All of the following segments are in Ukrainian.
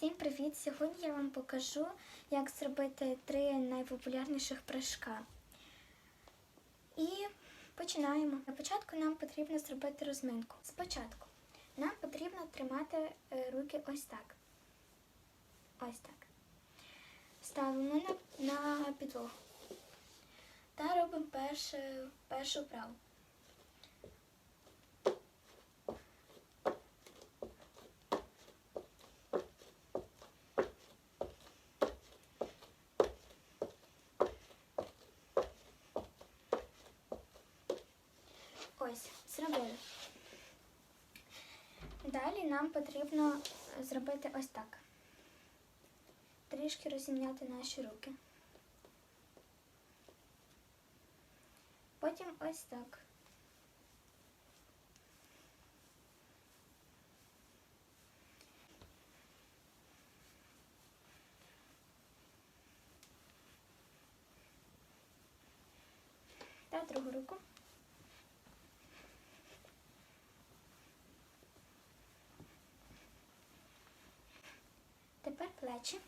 Всім привіт! Сьогодні я вам покажу, як зробити три найпопулярніших прыжка. І починаємо. На початку нам потрібно зробити розминку. Спочатку нам потрібно тримати е, руки ось так. Ось так. Ставимо на, на підлогу. Та робимо перше, першу вправу. Ось, зробили. Далі нам потрібно зробити ось так. Трішки розім'яти наші руки. Потім ось так. Та другу руку. Тепер плечі.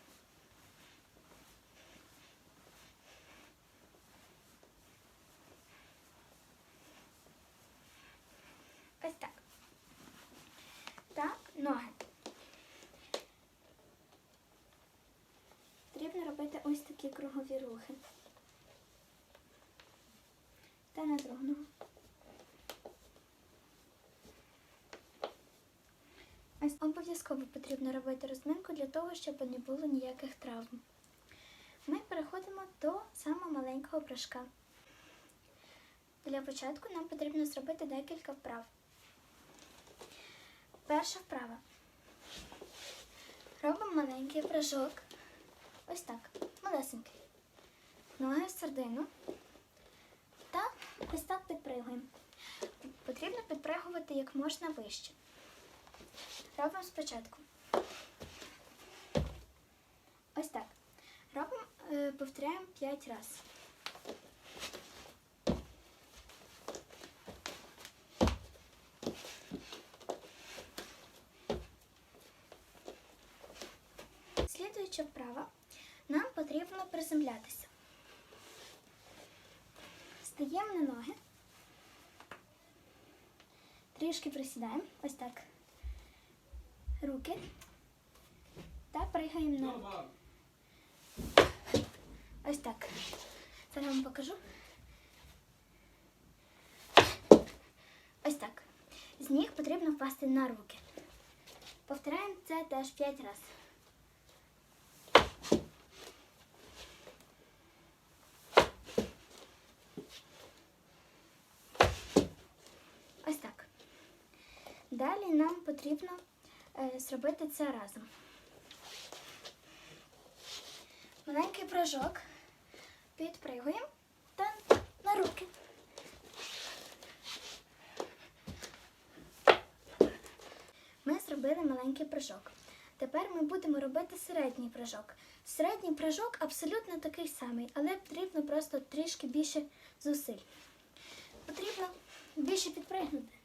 Ось так. Та ноги. Потрібно робити ось такі кругові рухи. Та на другу ногу. Ось обов'язково потрібно робити розминку для того, щоб не було ніяких травм. Ми переходимо до самого маленького прыжка. Для початку нам потрібно зробити декілька вправ. Перша вправа. Робимо маленький прыжок. Ось так. Малесенький. Ноги в середину. Та ось так підпригуємо. Потрібно підпригувати як можна вище. Робимо спочатку. Ось так. Робимо, е, повторяємо 5 разів. Слідуюча вправа. Нам потрібно приземлятися. Стаємо на ноги. Трішки присідаємо. Ось так руки та пригаємо на руки. Ось так. Зараз вам покажу. Ось так. З ніг потрібно впасти на руки. Повторяємо це теж 5 разів. Ось так. Далі нам потрібно зробити це разом. Маленький прыжок. Підпригуємо та на руки. Ми зробили маленький прыжок. Тепер ми будемо робити середній прыжок. Середній прыжок абсолютно такий самий, але потрібно просто трішки більше зусиль. Потрібно більше підпригнути.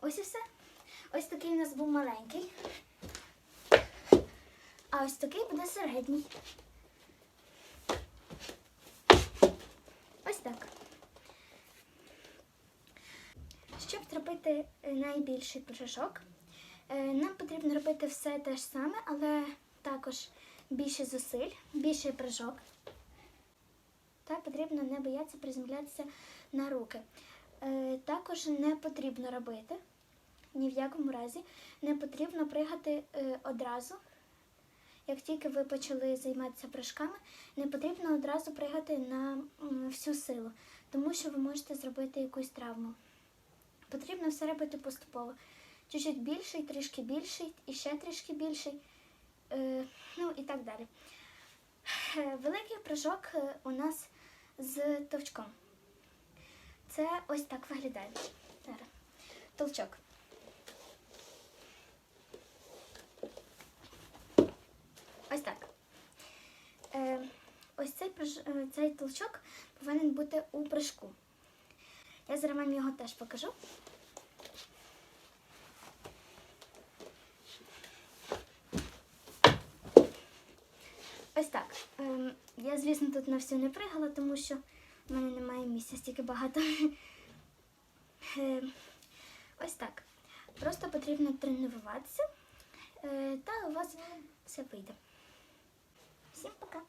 Ось і все. Ось такий у нас був маленький. А ось такий буде середній. Ось так. Щоб зробити е, найбільший прыжок, е, нам потрібно робити все те ж саме, але також більше зусиль, більший прыжок. Та потрібно не боятися приземлятися на руки. Е, Також не потрібно робити ні в якому разі не потрібно пригати е, одразу. Як тільки ви почали займатися прыжками, не потрібно одразу пригати на всю силу, тому що ви можете зробити якусь травму. Потрібно все робити поступово. Чуть-чуть більший, трішки більший, і ще трішки більший, е, ну і так далі. Е, Великий прыжок у нас з товчком. Це ось так виглядає. Толчок. Ось так. Е, ось цей, е, цей толчок повинен бути у прыжку. Я зараз вам його теж покажу. Ось так. Ем, я, звісно, тут на всю не пригала, тому що в мене немає місця стільки багато. Ем, ось так. Просто потрібно тренуватися, е, та у вас все вийде. Всім пока!